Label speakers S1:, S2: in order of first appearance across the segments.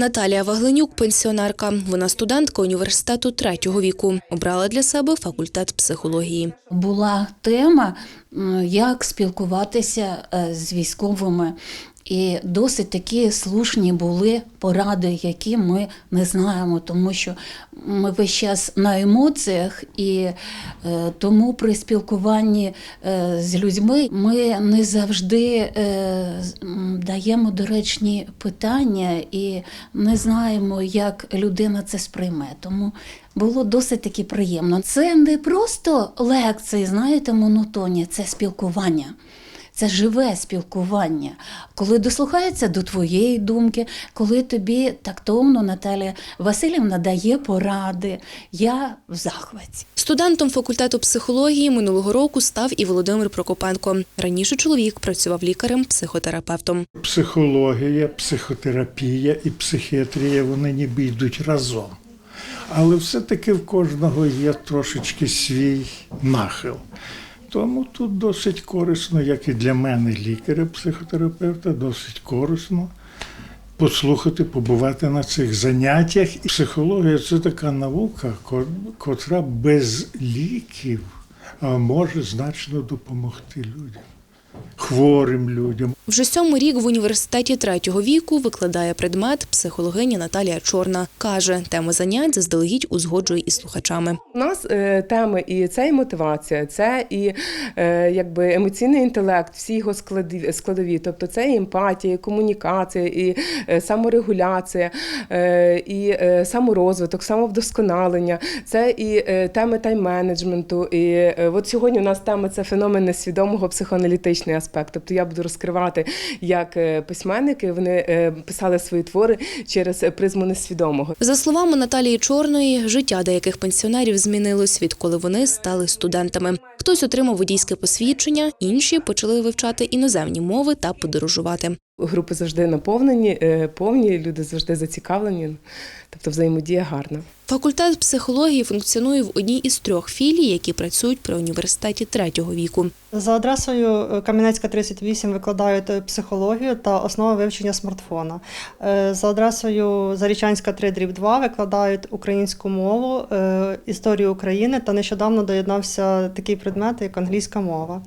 S1: Наталія Вагленюк, пенсіонерка. Вона студентка університету третього віку. Обрала для себе факультет психології.
S2: була тема, як спілкуватися е, з військовими. І досить такі слушні були поради, які ми не знаємо, тому що ми весь час на емоціях, і е, тому при спілкуванні е, з людьми ми не завжди е, даємо доречні питання і не знаємо, як людина це сприйме. Тому було досить таки приємно. Це не просто лекції, знаєте, монотонні, це спілкування. Це живе спілкування, коли дослухається до твоєї думки, коли тобі тактовно Наталія Васильівна дає поради. Я в захваті.
S1: Студентом факультету психології минулого року став і Володимир Прокопенко. Раніше чоловік працював лікарем-психотерапевтом.
S3: Психологія, психотерапія і психіатрія вони ніби йдуть разом. Але все-таки в кожного є трошечки свій нахил. Тому тут досить корисно, як і для мене, лікаря-психотерапевта, досить корисно послухати, побувати на цих заняттях. І психологія це така наука, ко- котра без ліків може значно допомогти людям, хворим людям.
S1: Вже сьомий рік в університеті третього віку викладає предмет психологиня Наталія Чорна. Каже, теми занять заздалегідь узгоджує із слухачами.
S4: У нас е, теми і це і мотивація, це і е, якби емоційний інтелект, всі його складові, складові. Тобто це і емпатія, і комунікація, і е, саморегуляція, е, і е, саморозвиток, самовдосконалення, це і е, теми тайм-менеджменту. І е, от сьогодні у нас тема це феномен несвідомого психоаналітичний аспект. Тобто я буду розкривати, як е, письменники вони е, писали свої твори через призму несвідомого.
S1: За словами Наталії Чорної, життя деяких пенсіонерів змінилось, відколи вони стали студентами. Хтось отримав водійське посвідчення, інші почали вивчати іноземні мови та подорожувати.
S4: Групи завжди наповнені, е, повні, люди завжди зацікавлені. Тобто взаємодія гарна.
S1: Факультет психології функціонує в одній із трьох філій, які працюють при університеті третього віку.
S5: За адресою е, Кам'янецька 38 викладають е, психологію та основи вивчення смартфона. За адресою Зарічанська 3 дріб 2 викладають українську мову, історію України та нещодавно доєднався такий предмет, як англійська мова.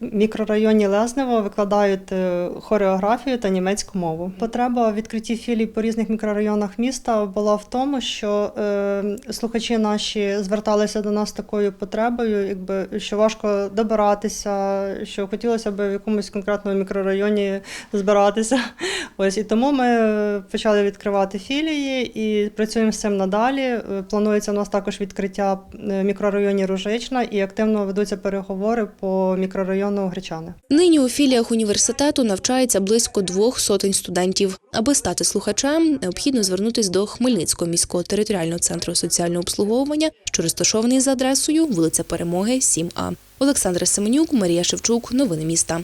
S5: В мікрорайоні Лезнево викладають е, хореографію та німецьку мову. Потреба в відкритті філій по різних мікрорайонах міста була в тому, що е, слухачі наші зверталися до нас такою потребою, якби що важко добиратися, що хотілося б в якомусь конкретному мікрорайоні збиратися. Ось і тому ми почали відкривати філії і працюємо з цим надалі. Е, Планується у нас також відкриття в мікрорайоні Ружична і активно ведуться переговори по мікрорайону Гречани.
S1: Нині у філіях університету навчається близько двох сотень студентів. Аби стати слухачем, необхідно звернутися до Хмельницького міського територіального центру соціального обслуговування, що розташований за адресою вулиця Перемоги, 7А. Олександра Семенюк, Марія Шевчук. Новини міста.